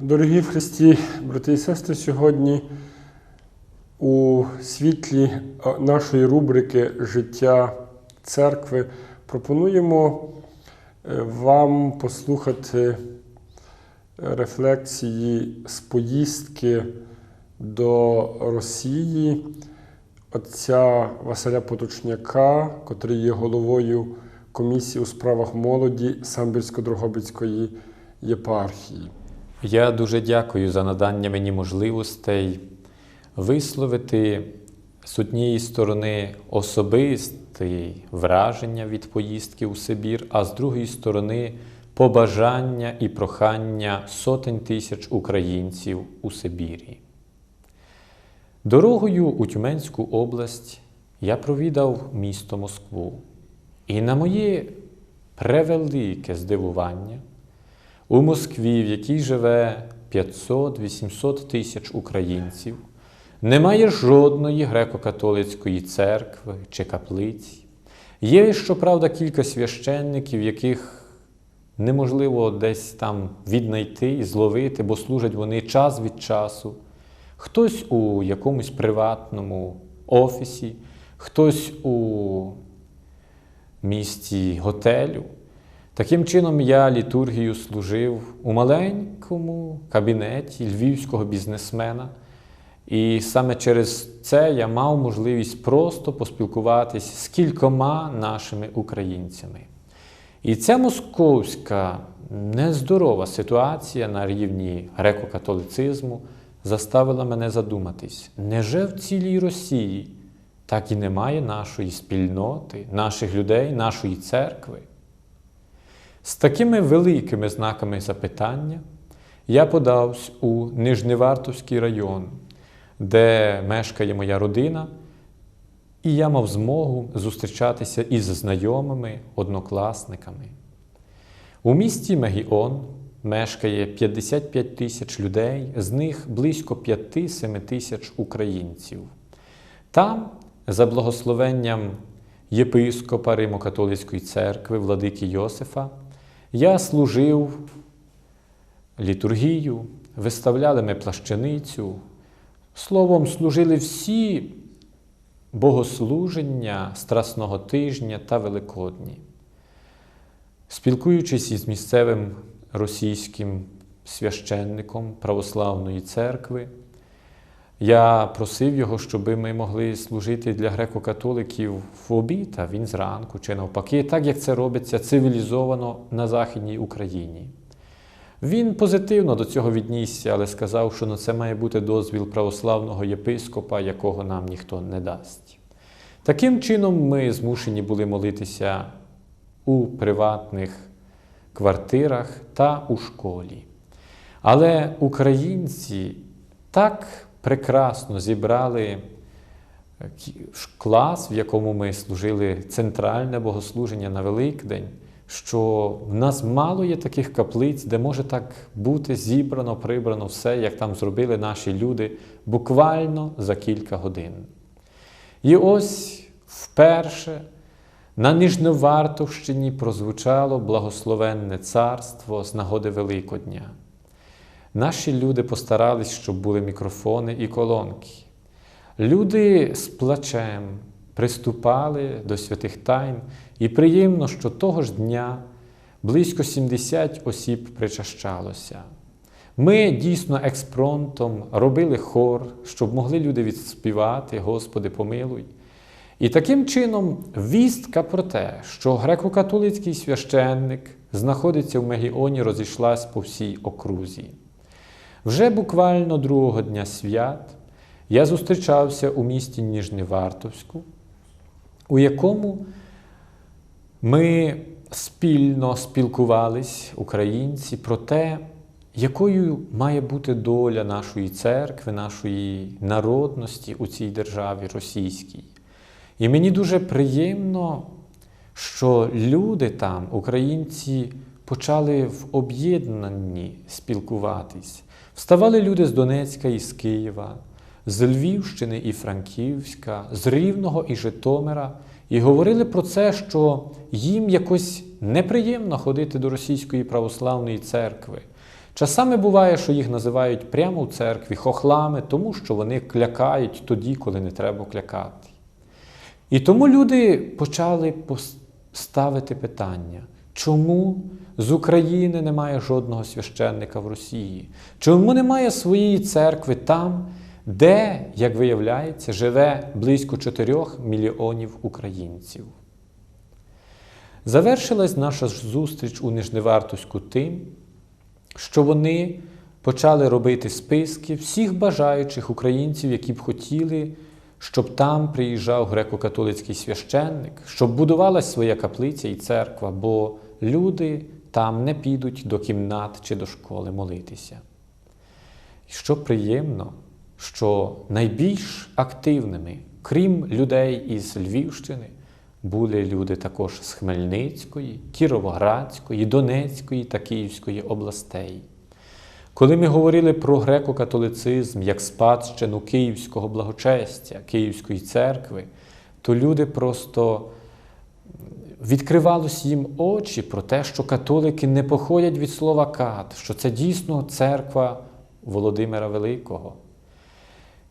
Дорогі в Христі, брати і сестри, сьогодні у світлі нашої рубрики Життя церкви пропонуємо е, вам послухати рефлексії з поїздки до Росії отця Василя Поточняка, котрий є головою комісії у справах молоді Самбірсько-Дрогобицької єпархії. Я дуже дякую за надання мені можливостей висловити з однієї сторони особисті враження від поїздки у Сибір, а з другої сторони побажання і прохання сотень тисяч українців у Сибірі. Дорогою у Тюменську область я провідав місто Москву. І на моє превелике здивування, у Москві, в якій живе 500-800 тисяч українців, немає жодної греко-католицької церкви чи каплиці. Є, щоправда, кілька священників, яких неможливо десь там віднайти і зловити, бо служать вони час від часу. Хтось у якомусь приватному офісі, хтось у місті готелю. Таким чином, я літургію служив у маленькому кабінеті львівського бізнесмена. І саме через це я мав можливість просто поспілкуватись з кількома нашими українцями. І ця московська нездорова ситуація на рівні греко-католицизму заставила мене задуматись, неже в цілій Росії так і немає нашої спільноти, наших людей, нашої церкви? З такими великими знаками запитання я подався у Нижневартовський район, де мешкає моя родина, і я мав змогу зустрічатися із знайомими однокласниками. У місті Мегіон мешкає 55 тисяч людей, з них близько 5-7 тисяч українців. Там, за благословенням єпископа Римо-католицької церкви Владики Йосифа, я служив літургію, виставляли ми плащаницю. Словом, служили всі богослуження Страсного тижня та Великодні. Спілкуючись із місцевим російським священником Православної церкви, я просив його, щоб ми могли служити для греко-католиків в обід, а він зранку чи навпаки, так як це робиться цивілізовано на Західній Україні. Він позитивно до цього віднісся, але сказав, що на це має бути дозвіл православного єпископа, якого нам ніхто не дасть. Таким чином, ми змушені були молитися у приватних квартирах та у школі. Але українці так прекрасно зібрали клас, в якому ми служили центральне богослуження на Великдень, що в нас мало є таких каплиць, де може так бути зібрано, прибрано все, як там зробили наші люди, буквально за кілька годин. І ось вперше на Нижневартовщині прозвучало благословенне царство з нагоди Великодня. Наші люди постарались, щоб були мікрофони і колонки. Люди з плачем приступали до святих тайн, і приємно, що того ж дня близько 70 осіб причащалося. Ми дійсно експронтом робили хор, щоб могли люди відспівати, Господи, помилуй. І таким чином вістка про те, що греко-католицький священник знаходиться в Мегіоні, розійшлась по всій окрузі. Вже буквально другого дня свят я зустрічався у місті Ніжневартовську, у якому ми спільно спілкувались, українці, про те, якою має бути доля нашої церкви, нашої народності у цій державі російській. І мені дуже приємно, що люди там, українці, почали в об'єднанні спілкуватись. Вставали люди з Донецька і з Києва, з Львівщини і Франківська, з Рівного і Житомира, і говорили про це, що їм якось неприємно ходити до Російської православної церкви. Часами буває, що їх називають прямо в церкві хохлами, тому що вони клякають тоді, коли не треба клякати. І тому люди почали пос- ставити питання, чому з України немає жодного священника в Росії? Чому немає своєї церкви там, де, як виявляється, живе близько 4 мільйонів українців? Завершилась наша зустріч у Нижневартоську тим, що вони почали робити списки всіх бажаючих українців, які б хотіли, щоб там приїжджав греко-католицький священник, щоб будувалась своя каплиця і церква, бо люди там не підуть до кімнат чи до школи молитися. І що приємно, що найбільш активними, крім людей із Львівщини, були люди також з Хмельницької, Кіровоградської, Донецької та Київської областей. Коли ми говорили про греко-католицизм як спадщину Київського благочестя, Київської церкви, то люди просто відкривалось їм очі про те, що католики не походять від слова кат, що це дійсно церква Володимира Великого.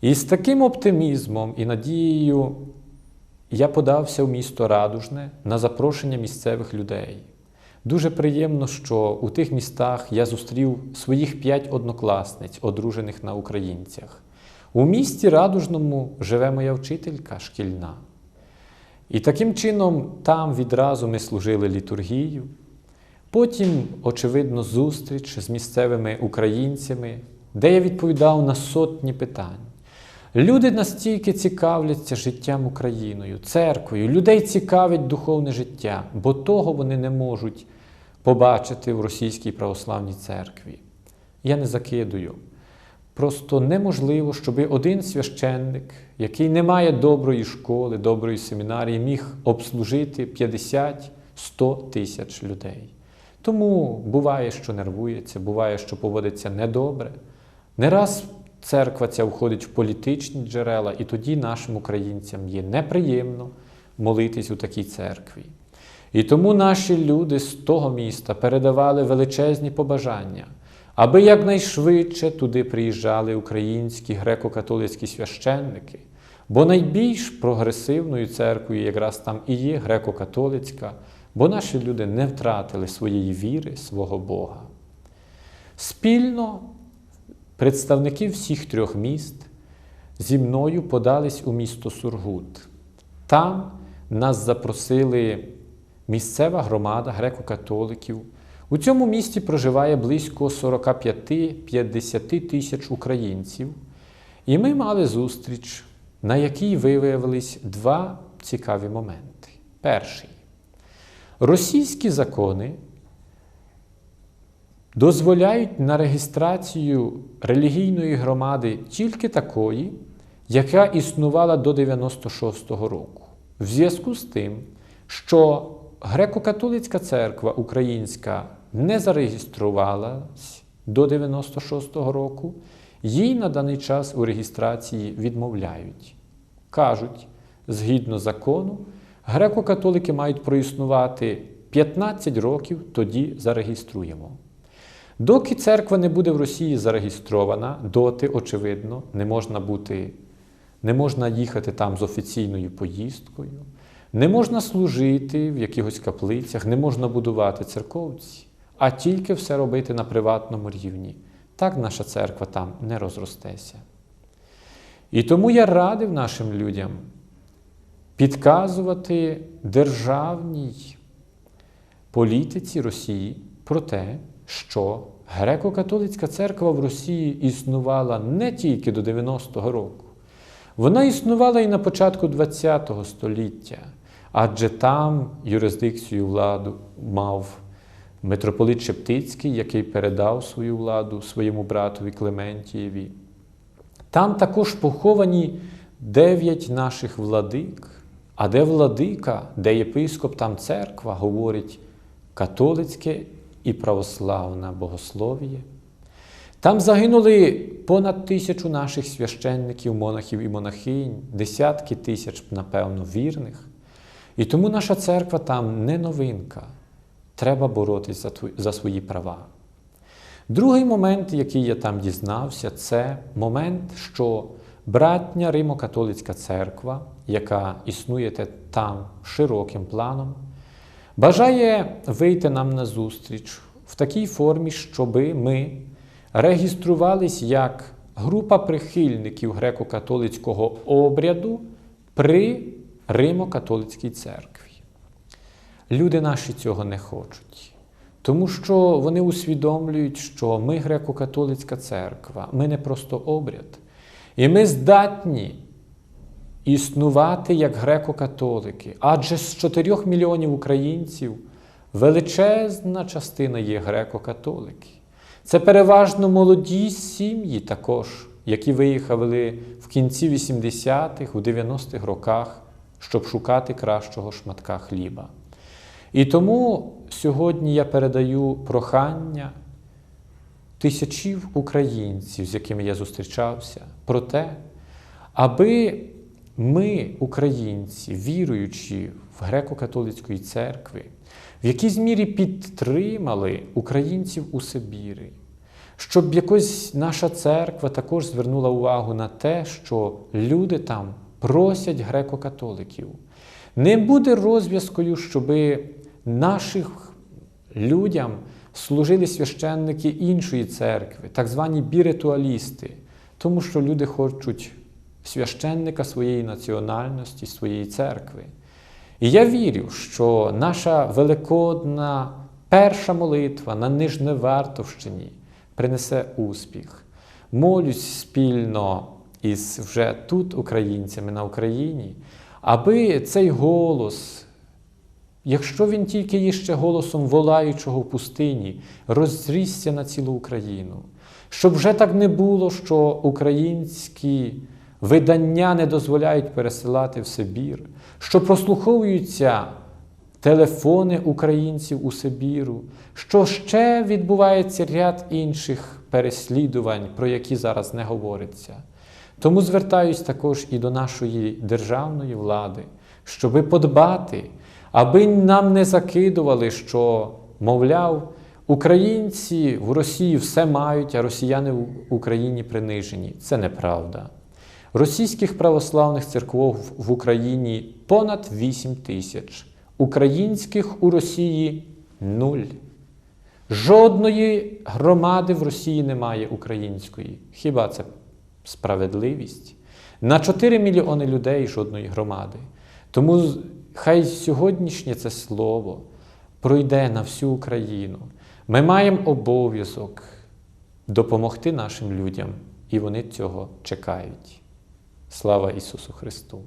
І з таким оптимізмом і надією я подався в місто Радужне на запрошення місцевих людей. Дуже приємно, що у тих містах я зустрів своїх п'ять однокласниць, одружених на українцях. У місті Радужному живе моя вчителька шкільна. І таким чином там відразу ми служили літургію. Потім, очевидно, зустріч з місцевими українцями, де я відповідав на сотні питань. Люди настільки цікавляться життям Україною, церквою, людей цікавить духовне життя, бо того вони не можуть побачити в російській православній церкві. Я не закидую. Просто неможливо, щоб один священник, який не має доброї школи, доброї семінарії, міг обслужити 50-100 тисяч людей. Тому буває, що нервується, буває, що поводиться недобре. Не раз церква ця входить в політичні джерела, і тоді нашим українцям є неприємно молитись у такій церкві. І тому наші люди з того міста передавали величезні побажання, аби якнайшвидше туди приїжджали українські греко-католицькі священники, бо найбільш прогресивною церквою якраз там і є греко-католицька, бо наші люди не втратили своєї віри, свого Бога. Спільно представники всіх трьох міст зі мною подались у місто Сургут. Там нас запросили місцева громада греко-католиків. У цьому місті проживає близько 45-50 тисяч українців. І ми мали зустріч, на якій виявились два цікаві моменти. Перший. Російські закони дозволяють на реєстрацію релігійної громади тільки такої, яка існувала до 96-го року. В зв'язку з тим, що Греко-католицька церква українська не зареєструвалась до 96-го року, їй на даний час у реєстрації відмовляють. Кажуть, згідно закону, греко-католики мають проіснувати 15 років, тоді зареєструємо. Доки церква не буде в Росії зареєстрована, доти, очевидно, не можна бути, не можна їхати там з офіційною поїздкою, не можна служити в якихось каплицях, не можна будувати церковці, а тільки все робити на приватному рівні. Так наша церква там не розростеся. І тому я радив нашим людям підказувати державній політиці Росії про те, що греко-католицька церква в Росії існувала не тільки до 90-го року, вона існувала і на початку ХХ століття, адже там юрисдикцію владу мав митрополит Шептицький, який передав свою владу своєму братові Клементієві. Там також поховані дев'ять наших владик. А де владика, де єпископ, там церква говорить католицьке і православне богослов'я. Там загинули понад тисячу наших священників, монахів і монахинь, десятки тисяч, напевно, вірних. І тому наша церква там не новинка. Треба боротися за, свої права. Другий момент, який я там дізнався, це момент, що братня Римо-католицька церква, яка існує там широким планом, бажає вийти нам на зустріч в такій формі, щоби ми реєструвались як група прихильників греко-католицького обряду при Римо-католицькій церкві. Люди наші цього не хочуть. Тому що вони усвідомлюють, що ми греко-католицька церква, ми не просто обряд. І ми здатні існувати як греко-католики. Адже з 4 мільйонів українців величезна частина є греко-католики. Це переважно молоді сім'ї також, які виїхали в кінці 80-х, у 90-х роках, щоб шукати кращого шматка хліба. І тому сьогодні я передаю прохання тисячів українців, з якими я зустрічався, про те, аби ми, українці, віруючи в греко-католицької церкви, в якійсь мірі підтримали українців у Сибірі, щоб якось наша церква також звернула увагу на те, що люди там просять греко-католиків. Не буде розв'язкою, щоби наших людям служили священники іншої церкви, так звані біритуалісти, тому що люди хочуть священника своєї національності, своєї церкви. І я вірю, що наша великодна перша молитва на Нижневартовщині принесе успіх. Молюсь спільно із вже тут українцями на Україні, аби цей голос, якщо він тільки є ще голосом волаючого в пустині, розрісся на цілу Україну, щоб вже так не було, що українські видання не дозволяють пересилати в Сибір, що прослуховуються телефони українців у Сибіру, що ще відбувається ряд інших переслідувань, про які зараз не говориться. Тому звертаюсь також і до нашої державної влади, щоби подбати, аби нам не закидували, що, мовляв, українці в Росії все мають, а росіяни в Україні принижені. Це неправда. Російських православних церков в Україні понад 8 тисяч, українських у Росії нуль. Жодної громади в Росії немає української. Хіба це справедливість? На 4 мільйони людей жодної громади. Тому хай сьогоднішнє це слово пройде на всю Україну. Ми маємо обов'язок допомогти нашим людям, і вони цього чекають. Слава Ісусу Христу!